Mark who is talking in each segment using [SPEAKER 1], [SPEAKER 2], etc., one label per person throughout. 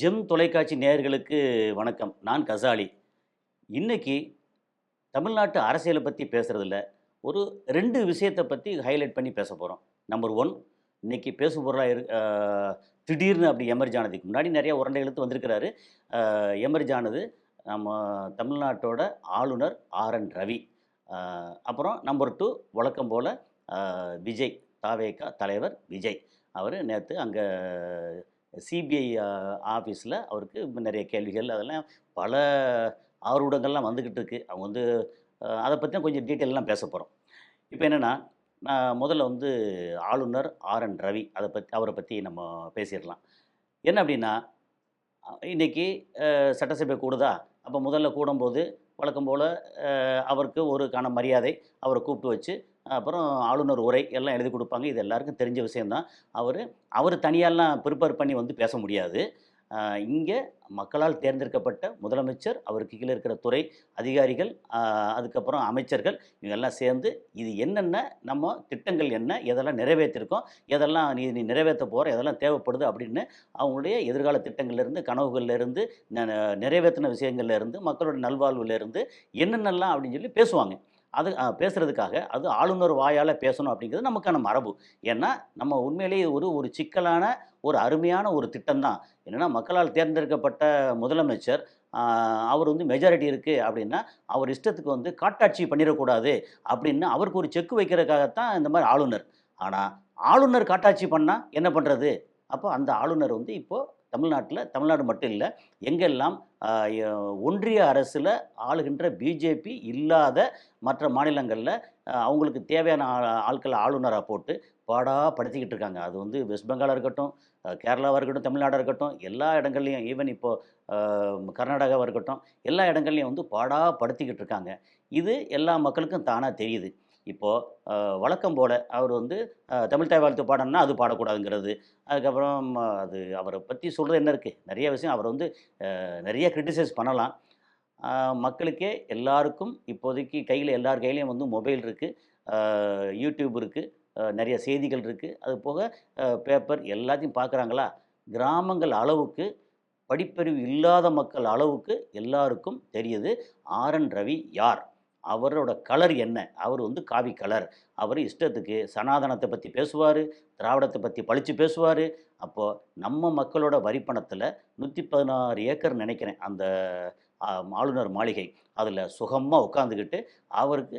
[SPEAKER 1] GeM தொலைக்காட்சி நேயர்களுக்கு வணக்கம். நான் கசாலி. இன்றைக்கி தமிழ்நாட்டு அரசியலை பற்றி பேசுகிறதில்ல ஒரு ரெண்டு விஷயத்தை பற்றி ஹைலைட் பண்ணி பேச போகிறோம் நம்பர் ஒன் இன்றைக்கி பேச பொருளாக இரு திடீர்னு அப்படி எமர்ஜ் ஆனதுக்கு முன்னாடி நிறையா உரண்டை இழுத்து வந்திருக்கிறாரு. எமர்ஜ் ஆனது நம்ம தமிழ்நாட்டோட ஆளுநர் ஆர் என் ரவி. அப்புறம் நம்பர் டூ வழக்கம் போல் விஜய் தாவேகா தலைவர் விஜய். அவர் நேற்று அங்கே சிபிஐ ஆஃபீஸில் அவருக்கு நிறைய கேள்விகள் அதெல்லாம் பல ஆர்வடங்கள்லாம் வந்துக்கிட்டு இருக்குது அவங்க வந்து அதை பற்றி கொஞ்சம் டீட்டெயிலெலாம் பேச போகிறோம் இப்போ என்னென்னா நான் முதல்ல வந்து ஆளுநர் ஆர் என் ரவி அதை பற்றி அவரை பற்றி நம்ம பேசிடலாம். என்ன அப்படின்னா இன்றைக்கி சட்டசபை கூடுதா? அப்போ முதல்ல கூடும்போது வழக்கம் போல் அவருக்கு ஒரு மரியாதை அவரை கூப்பிட்டு வச்சு அப்புறம் ஆளுநர் உரை எல்லாம் எழுதி கொடுப்பாங்க. இது எல்லாருக்கும் தெரிஞ்ச விஷயந்தான் அவர் அவர் தனியாலாம் ப்ரிப்பேர் பண்ணி வந்து பேச முடியாது. இங்கே மக்களால் தேர்ந்தெடுக்கப்பட்ட முதலமைச்சர் அவருக்கு கீழே இருக்கிற துறை அதிகாரிகள் அதுக்கப்புறம் அமைச்சர்கள் இவங்கெல்லாம் சேர்ந்து இது என்னென்ன நம்ம திட்டங்கள் என்ன எதெல்லாம் நிறைவேற்றிருக்கோம் எதெல்லாம் நீ நீ நிறைவேற்ற போகிற எதெல்லாம் தேவைப்படுது அப்படின்னு அவங்களுடைய எதிர்கால திட்டங்கள்லேருந்து கனவுகள்லேருந்து நிறைவேற்றின விஷயங்கள்லேருந்து மக்களோட நல்வாழ்வுலேருந்து என்னென்னலாம் அப்படின்னு சொல்லி பேசுவாங்க. அது பேசுகிறதுக்காக அது ஆளுநர் வாயால் பேசணும் அப்படிங்கிறது நமக்கான மரபு. ஏன்னா நம்ம உண்மையிலேயே ஒரு ஒரு சிக்கலான ஒரு அருமையான ஒரு திட்டம் தான் என்னென்னா மக்களால் தேர்ந்தெடுக்கப்பட்ட முதலமைச்சர் அவர் வந்து மெஜாரிட்டி இருக்குது அப்படின்னா அவர் இஷ்டத்துக்கு வந்து காட்டாட்சி பண்ணிடக்கூடாது அப்படின்னு அவருக்கு ஒரு செக் வைக்கிறதுக்காகத்தான் இந்த மாதிரி ஆளுநர். ஆனால் ஆளுநர் காட்டாட்சி பண்ணால் என்ன பண்ணுறது அப்போ அந்த ஆளுநர் வந்து இப்போது தமிழ்நாட்டில் தமிழ்நாடு மட்டும் இல்லை எங்கெல்லாம் ஒன்றிய அரசில் ஆளுகின்ற பிஜேபி இல்லாத மற்ற மாநிலங்களில் அவங்களுக்கு தேவையான ஆ- ஆட்களை ஆளுநராக போட்டு பாடாக படுத்திக்கிட்டு இருக்காங்க. அது வந்து வெஸ்ட் பெங்காலாக இருக்கட்டும் கேரளாவாக இருக்கட்டும் தமிழ்நாடாக இருக்கட்டும் எல்லா இடங்கள்லையும் ஈவன் இப்போது கர்நாடகாவாக இருக்கட்டும் எல்லா இடங்கள்லையும் வந்து பாடா படுத்திக்கிட்டு இருக்காங்க. இது எல்லா மக்களுக்கும் தானாக தெரியுது. இப்போது வழக்கம் போல் அவர் வந்து தமிழ் தாய் வாழ்த்து பாடணும்னா அது பாடக்கூடாதுங்கிறது. அதுக்கப்புறம் அது அவரை பற்றி சொல்கிறது என்ன இருக்குது நிறைய விஷயம் அவர் வந்து நிறைய கிரிட்டிசைஸ் பண்ணலாம். மக்களுக்கே எல்லாருக்கும் இப்போதைக்கு கையில் எல்லார் கையிலையும் வந்து மொபைல் இருக்குது யூடியூப் இருக்குது நிறைய செய்திகள் இருக்குது அது போக பேப்பர் எல்லாத்தையும் பார்க்குறாங்களா கிராமங்கள் அளவுக்கு படிப்பறிவு இல்லாத மக்கள் அளவுக்கு எல்லாருக்கும் தெரியுது. ஆர் என் ரவி யார்? அவரோட கலர் என்ன? அவர் வந்து காவி கலர். அவர் இஷ்டத்துக்கு சனாதனத்தை பற்றி பேசுவார் திராவிடத்தை பற்றி பழித்து பேசுவார். அப்போது நம்ம மக்களோட வரிப்பணத்தில் நூற்றி பதினாறு ஏக்கர் நினைக்கிறேன் அந்த ஆளுநர் மாளிகை. அதில் சுகமாக உட்காந்துக்கிட்டு அவருக்கு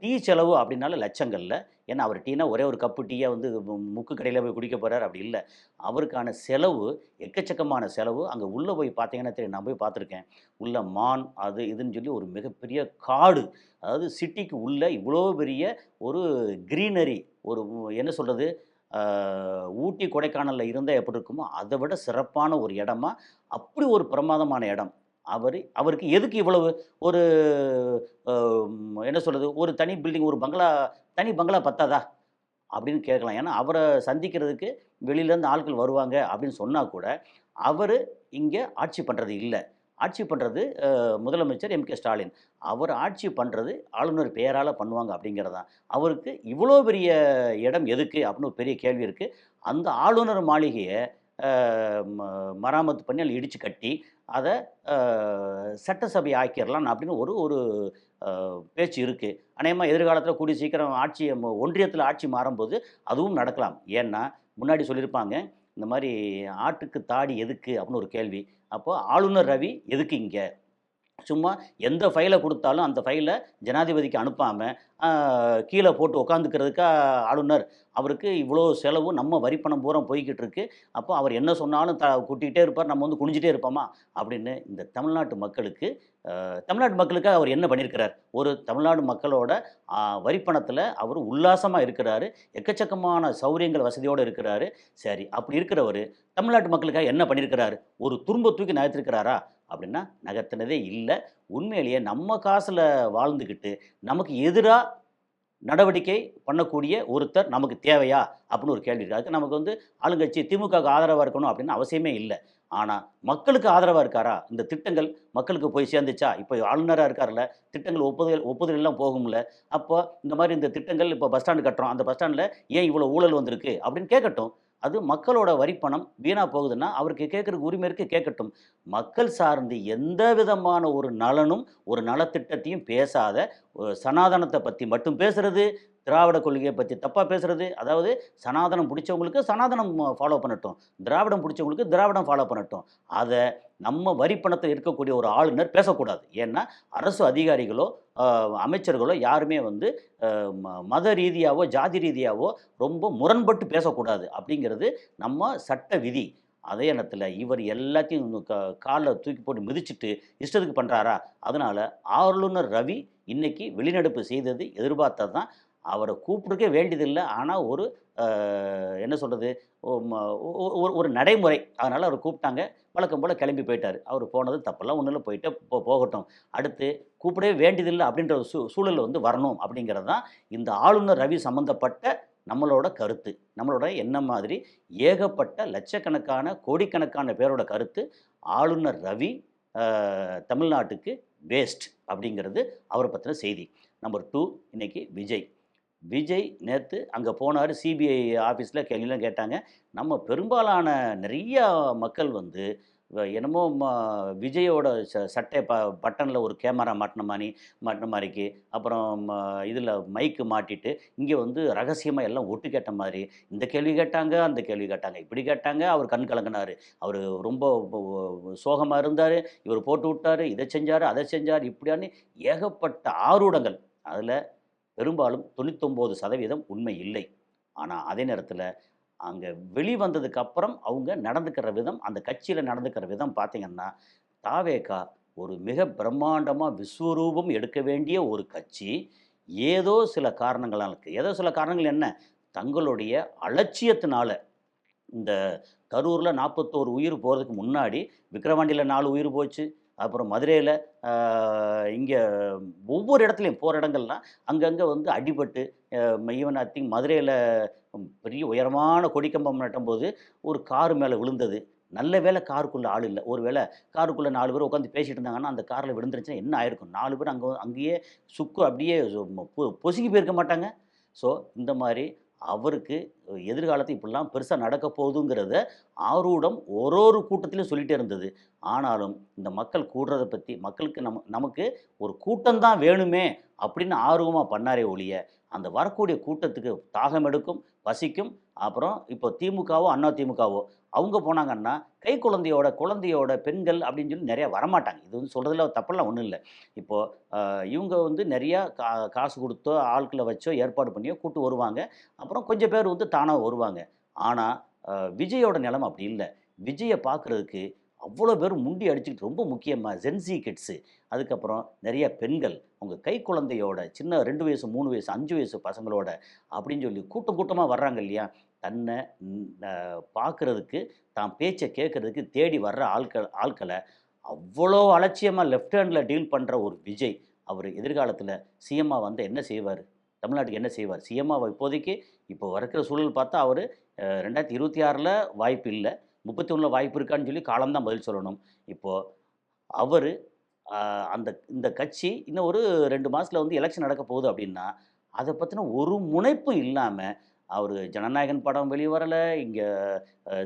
[SPEAKER 1] டீ செலவு அப்படின்னால லட்சங்களில். ஏன்னா அவர் டீனா ஒரே ஒரு கப்பு டீயை வந்து முக்கு கடையில் போய் குடிக்க போகிறார் அப்படி இல்லை. அவருக்கான செலவு எக்கச்சக்கமான செலவு அங்கே உள்ளே போய் பார்த்தீங்கன்னா தெரியும். நான் போய் பார்த்துருக்கேன். உள்ள மான் அது இதுன்னு சொல்லி ஒரு மிகப்பெரிய காடு. அதாவது சிட்டிக்கு உள்ள இவ்வளோ பெரிய ஒரு க்ரீனரி ஒரு என்ன சொல்கிறது ஊட்டி கொடைக்கானலில் இருந்தால் எப்படி இருக்குமோ அதை விட சிறப்பான ஒரு இடமா அப்படி ஒரு பிரமாதமான இடம். அவர் அவருக்கு எதுக்கு இவ்வளவு ஒரு என்ன சொல்கிறது ஒரு தனி பில்டிங் ஒரு பங்களா தனி பங்களா பத்தாதா? அப்படின்னு கேட்கலாம். ஏன்னா அவரை சந்திக்கிறதுக்கு வெளியிலேருந்து ஆட்கள் வருவாங்க அப்படின்னு சொன்னால் கூட அவர் இங்கே ஆட்சி பண்ணுறது இல்லை. ஆட்சி பண்ணுறது முதலமைச்சர் எம். கே. ஸ்டாலின். அவர் ஆட்சி பண்ணுறது ஆளுநர் பெயரால் பண்ணுவாங்க அப்படிங்கிறது. தான் அவருக்கு இவ்வளோ பெரிய இடம் எதுக்கு அப்படின்னு ஒரு பெரிய கேள்வி இருக்குது அந்த ஆளுநர் மாளிகையை ம- மராமத்து பண்ணி அதில் இடித்து கட்டி அதை சட்டசபை ஆக்கிடலாம் அப்படின்னு ஒரு ஒரு பேச்சு இருக்குது அநேகமாக எதிர்காலத்தில் கூடிய சீக்கிரம் ஆட்சி ஒன்றியத்தில் ஆட்சி மாறும்போது அதுவும் நடக்கலாம். ஏன்னா முன்னாடி சொல்லியிருப்பாங்க இந்த மாதிரி ஆட்டுக்கு தாடி எதுக்கு? அப்படின்னு ஒரு கேள்வி. அப்போ ஆளுநர் ரவி எதுக்கு இங்கே? சும்மா எந்த ஃபைலை கொடுத்தாலும் அந்த ஃபைலை ஜனாதிபதிக்கு அனுப்பாமல் கீழே போட்டு உட்காந்துக்கிறதுக்கா ஆளுநர். அவருக்கு இவ்வளோ செலவு நம்ம வரிப்பணம் பூரா போய்கிட்டு இருக்கு அப்போ அவர் என்ன சொன்னாலும் த கூட்டிகிட்டே இருப்பார் நம்ம வந்து குனிஞ்சிட்டே இருப்போமா? அப்படின்னு இந்த தமிழ்நாட்டு மக்களுக்கு தமிழ்நாட்டு மக்களுக்காக அவர் என்ன பண்ணியிருக்கிறார்? ஒரு தமிழ்நாடு மக்களோட வரிப்பணத்தில் அவர் உல்லாசமாக இருக்கிறாரு. எக்கச்சக்கமான சௌரியங்கள் வசதியோடு இருக்கிறாரு. சரி அப்படி இருக்கிறவர் தமிழ்நாட்டு மக்களுக்காக என்ன பண்ணியிருக்கிறாரு? ஒரு துரும்ப தூக்கி நகர்த்திருக்கிறாரா? அப்படின்னா நகர்த்தினதே இல்லை. உண்மையிலேயே நம்ம காசில் வாழ்ந்துக்கிட்டு நமக்கு எதிராக நடவடிக்கை பண்ணக்கூடிய ஒருத்தர் நமக்கு தேவையா? அப்படின்னு ஒரு கேள்வி இருக்குது அதுக்கு நமக்கு வந்து ஆளுங்கட்சி திமுகவுக்கு ஆதரவாக இருக்கணும் அப்படின்னு அவசியமே இல்லை. ஆனால் மக்களுக்கு ஆதரவாக இருக்காரா? இந்த திட்டங்கள் மக்களுக்கு போய் சேர்ந்துச்சா? இப்போ ஆளுநராக இருக்கார்ல திட்டங்கள் ஒப்புதல் ஒப்புதல் எல்லாம் போகும்ல. அப்போ இந்த மாதிரி இந்த திட்டங்கள் இப்போ பஸ் ஸ்டாண்டு கட்டுறோம். அந்த பஸ் ஸ்டாண்டில் ஏன் இவ்வளோ ஊழல் வந்திருக்கு? அப்படின்னு கேட்கட்டும். அது மக்களோட வரிப்பணம் வீணாக போகுதுன்னா அவருக்கு கேட்குறதுக்கு உரிமை இருக்குது கேட்கட்டும். மக்கள் சார்ந்து எந்த விதமான ஒரு நலனும் ஒரு நலத்திட்டத்தையும் பேசாத ஒரு சனாதனத்தை பற்றி மட்டும் பேசுறது திராவிட கொள்கையை பற்றி தப்பாக பேசுகிறது அதாவது சனாதனம் பிடிச்சவங்களுக்கு சனாதனம் ஃபாலோ பண்ணட்டும். திராவிடம் பிடிச்சவங்களுக்கு திராவிடம் ஃபாலோ பண்ணட்டும். அதை நம்ம வரிப்பணத்தில் இருக்கக்கூடிய ஒரு ஆளுநர் பேசக்கூடாது. ஏன்னா அரசு அதிகாரிகளோ அமைச்சர்களோ யாருமே வந்து ம- மத ரீதியாவோ ஜாதி ரீதியாவோ ரொம்ப முரண்பட்டு பேசக்கூடாது அப்படிங்கிறது நம்ம சட்ட விதி. அதே நேரத்தில் இவர் எல்லாத்தையும் க காலில் தூக்கி போட்டு மிதிச்சிட்டு இஷ்டத்துக்கு பண்ணுறாரா அதனால் ஆளுநர் ரவி இன்னைக்கு வெளிநடப்பு செய்தது எதிர்பார்த்தது தான் அவரை கூப்பிட்டுருக்கே வேண்டியதில்லை. ஆனால் ஒரு என்ன சொல்கிறது ஒரு நடைமுறை. அதனால் அவர் கூப்பிட்டாங்க. வழக்கம் போல் கிளம்பி போயிட்டார். அவர் போனது தப்பெல்லாம் ஒன்றும் போயிட்டு போ போகட்டும். அடுத்து கூப்பிடவே வேண்டியதில்லை அப்படின்ற ஒரு சூ சூழலில் வந்து வரணும் அப்படிங்கிறது தான் இந்த ஆளுநர் ரவி சம்மந்தப்பட்ட நம்மளோட கருத்து. நம்மளோட என்ன மாதிரி ஏகப்பட்ட லட்சக்கணக்கான கோடிக்கணக்கான பேரோட கருத்து ஆளுநர் ரவி தமிழ்நாட்டுக்கு வேஸ்ட் அப்படிங்கிறது அவரை பற்றின செய்தி. நம்பர் டூ இன்றைக்கி விஜய். விஜய் நேற்று அங்கே போனார் சிபிஐ ஆஃபீஸில் கேள்விலாம் கேட்டாங்க. நம்ம பெரும்பாலான நிறைய மக்கள் வந்து என்னமோ ம விஜயோட ச சட்டை ப பட்டனில் ஒரு கேமரா மாட்டின மாதிரி மாட்டின மாதிரிக்கு அப்புறம் இதில் மைக்கு மாட்டிட்டு இங்கே வந்து ரகசியமாக எல்லாம் ஒட்டு கேட்ட மாதிரி இந்த கேள்வி கேட்டாங்க அந்த கேள்வி கேட்டாங்க இப்படி கேட்டாங்க அவர் கண் கலங்கினார். அவர் ரொம்ப சோகமாக இருந்தார் இவர் போட்டு விட்டார் இதை செஞ்சார் அதை செஞ்சார் இப்படியான்னு ஏகப்பட்ட ஆரூடங்கள் அதில் பெரும்பாலும் தொண்ணூத்தொம்பது சதவீதம் உண்மை இல்லை. ஆனால் அதே நேரத்தில் அங்கே வெளிவந்ததுக்கு அப்புறம் அவங்க நடந்துக்கிற விதம் அந்த கட்சியில் நடந்துக்கிற விதம் பார்த்திங்கன்னா தாவேகா ஒரு மிக பிரம்மாண்டமாக விஸ்வரூபம் எடுக்க வேண்டிய ஒரு கட்சி. ஏதோ சில காரணங்களால் இருக்குது ஏதோ சில காரணங்கள் என்ன? தங்களுடைய அலட்சியத்தினால. இந்த கரூரில் நாற்பத்தோரு உயிர் போகிறதுக்கு முன்னாடி விக்கிரவாண்டியில் நாலு உயிர் போச்சு. அப்புறம் மதுரையில் இங்கே ஒவ்வொரு இடத்துலையும் போகிற இடங்கள்லாம் அங்கங்கே வந்து அடிபட்டு ஈவன் ஐ திங்க் மதுரையில் பெரிய உயரமான கொடிக்கம்பம் நட்டும்போது ஒரு கார் மேலே விழுந்தது. நல்ல வேளை காருக்குள்ளே ஆள் இல்லை. ஒரு வேளை காருக்குள்ளே நாலு பேர் உட்காந்து பேசிட்டு இருந்தாங்கன்னா அந்த காரில் விழுந்துருச்சுன்னா என்ன ஆயிருக்கும்? நாலு பேர் அங்கே அங்கேயே சுக்கு அப்படியே பொ- பொசுங்கி போயிருக்க மாட்டாங்க. ஸோ இந்த மாதிரி அவருக்கு எதிர்காலத்தை இப்படிலாம் பெருசாக நடக்க போகுதுங்கிறத ஆரூடம் ஒரு ஒரு கூட்டத்திலையும் சொல்லிகிட்டே இருந்தது. ஆனாலும் இந்த மக்கள் கூடுறதை பற்றி மக்களுக்கு நம்ம நமக்கு ஒரு கூட்டம்தான் வேணுமே அப்படின்னு ஆர்வமாக பண்ணாரே ஒழிய அந்த வரக்கூடிய கூட்டத்துக்கு தாகம் எடுக்கும் பசிக்கும் அப்புறம் இப்போ திமுகவோ அண்ணா திமுகவோ அவங்க போனாங்கன்னா கை குழந்தையோட குழந்தையோட பெண்கள் அப்படின்னு சொல்லி நிறையா வரமாட்டாங்க. இது வந்து சொல்கிறதுல தப்பெல்லாம் ஒன்றும் இல்லை. இப்போது இவங்க வந்து நிறையா கா காசு கொடுத்தோ ஆட்களை வச்சோ ஏற்பாடு பண்ணியோ கூட்டு வருவாங்க. அப்புறம் கொஞ்சம் பேர் வந்து தானாக வருவாங்க. ஆனால் விஜயோட நிலம் அப்படி இல்லை. விஜயை பார்க்குறதுக்கு அவ்வளோ பேர் முண்டி அடிச்சுக்கிட்டு ரொம்ப முக்கியமாக ஜென்சி கிட்ஸு அதுக்கப்புறம் நிறைய பெண்கள் அவங்க கை குழந்தையோட சின்ன ரெண்டு வயசு மூணு வயசு அஞ்சு வயசு பசங்களோட அப்படின்னு சொல்லி கூட்டம் கூட்டமாக வர்றாங்க இல்லையா? தன்னை பார்க்குறதுக்கு தான் பேச்சை கேட்குறதுக்கு தேடி வர்ற ஆட்கள் ஆட்களை அவ்வளோ அலட்சியமாக லெஃப்ட் ஹேண்டில் டீல் பண்ணுற ஒரு விஜய் அவர் எதிர்காலத்தில் சிஎம்மா வந்து என்ன செய்வார்? தமிழ்நாட்டுக்கு என்ன செய்வார்? சிஎம்மாவை இப்போதைக்கு இப்போ இருக்கிற சூழல் பார்த்தா அவர் ரெண்டாயிரத்தி இருபத்தி ஆறில் வாய்ப்பு இல்லை. முப்பத்தி ஒன்றில் வாய்ப்பு இருக்கான்னு சொல்லி காலம்தான் பதில் சொல்லணும். இப்போது அவர் அந்த இந்த கட்சி இன்னும் ஒரு ரெண்டு மாதத்தில் வந்து எலெக்ஷன் நடக்க போகுது அப்படின்னா அதை பற்றின ஒரு முனைப்பும் இல்லாமல் அவர் ஜனநாயகன் படம் வெளிவரலை இங்கே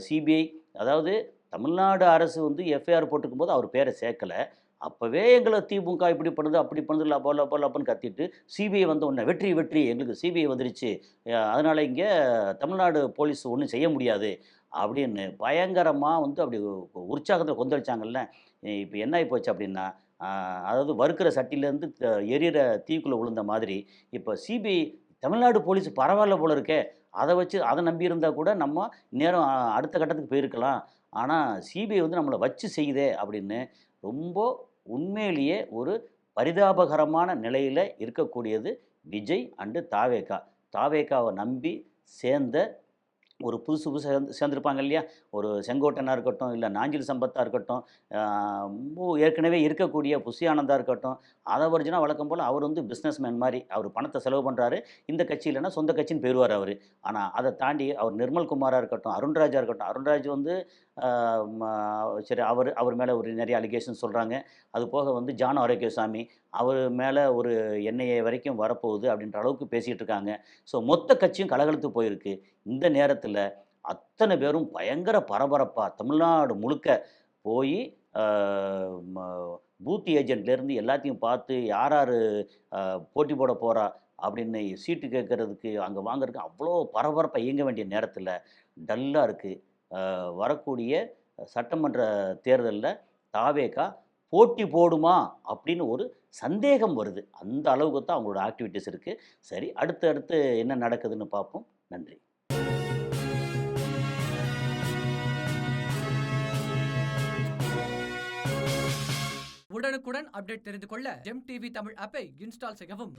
[SPEAKER 1] சிபிஐ அதாவது தமிழ்நாடு அரசு வந்து எஃப்ஐஆர் போட்டுக்கும் போது அவர் பேரை சேர்க்கலை. அப்போவே எங்களை திமுக இப்படி பண்ணுது அப்படி பண்ணுது லப்போ லப்போ லப்போன்னு கத்திட்டு சிபிஐ வந்த உடனே வெற்றி வெற்றி எங்களுக்கு சிபிஐ வந்துருச்சு. அதனால் இங்கே தமிழ்நாடு போலீஸ் ஒன்றும் செய்ய முடியாது அப்படின்னு பயங்கரமாக வந்து அப்படி உற்சாகத்தில் கொந்தளிச்சாங்கல்ல. இப்போ என்ன ஆகி போச்சு அப்படின்னா அதாவது வறுக்கிற சட்டிலேருந்து எரியிற தீக்குள்ளே விழுந்த மாதிரி இப்போ சிபிஐ தமிழ்நாடு போலீஸ் பரவாயில்ல போல இருக்கே. அதை வச்சு அதை நம்பி இருந்தால் கூட நம்ம நேரம் அடுத்த கட்டத்துக்கு போயிருக்கலாம். ஆனால் சிபிஐ வந்து நம்மளை வச்சு செய்யுதே அப்படின்னு ரொம்ப உண்மையிலேயே ஒரு பரிதாபகரமான நிலையில் இருக்கக்கூடியது விஜய் அண்டு தாவேகா. தாவேகாவை நம்பி சேர்ந்த ஒரு புதுசு புதுசு சேர்ந்து சேர்ந்துருப்பாங்க இல்லையா? ஒரு செங்கோட்டனாக இருக்கட்டும் இல்லை நாஞ்சில் சம்பத்தாக இருக்கட்டும் ஏற்கனவே இருக்கக்கூடிய புஷி ஆனந்தா இருக்கட்டும் அதை வரைஞ்சுனா வழக்கம் போல் அவர் வந்து பிஸ்னஸ் மேன் மாதிரி அவர் பணத்தை செலவு பண்ணுறாரு இந்த கட்சி இல்லைன்னா சொந்த கட்சின்னு பெறுவார் அவர். ஆனால் அதை தாண்டி அவர் நிர்மல் குமாராக இருக்கட்டும் அருண்ராஜாக இருக்கட்டும் அருண்ராஜ் வந்து சரி அவர் அவர் மேலே ஒரு நிறைய அலிகேஷன் சொல்கிறாங்க அது போக வந்து ஜான் ஆரோக்கியசாமி அவர் மேலே ஒரு என்ஐஏ வரைக்கும் வரப்போகுது அப்படின்ற அளவுக்கு பேசிகிட்டு இருக்காங்க. ஸோ மொத்த கட்சியும் கலகலத்து போயிருக்கு. இந்த நேரத்தில் அத்தனை பேரும் பயங்கர பரபரப்பாக தமிழ்நாடு முழுக்க போய் பூத் ஏஜென்ட்லேருந்து எல்லாத்தையும் பார்த்து யார் யார் போட்டி போட போகிறா அப்படின்னு சீட்டு கேட்கறதுக்கு அங்கே வாங்குறதுக்கு அவ்வளோ பரபரப்பாக இயங்க வேண்டிய நேரத்தில் டல்லாக இருக்குது வரக்கூடிய சட்டமன்ற தேர்தலில் தாவேகா போட்டி போடுமா அப்படின்னு ஒரு சந்தேகம் வருது. அந்த அளவுக்கு தான் அவங்களோட ஆக்டிவிட்டீஸ் இருக்குது சரி அடுத்து அடுத்து என்ன நடக்குதுன்னு பார்ப்போம். நன்றி.
[SPEAKER 2] உடனுக்குடன் அப்டேட் தெரிந்து கொள்ள ஜெம் டிவி தமிழ் ஆப்பை இன்ஸ்டால் செய்யவும்.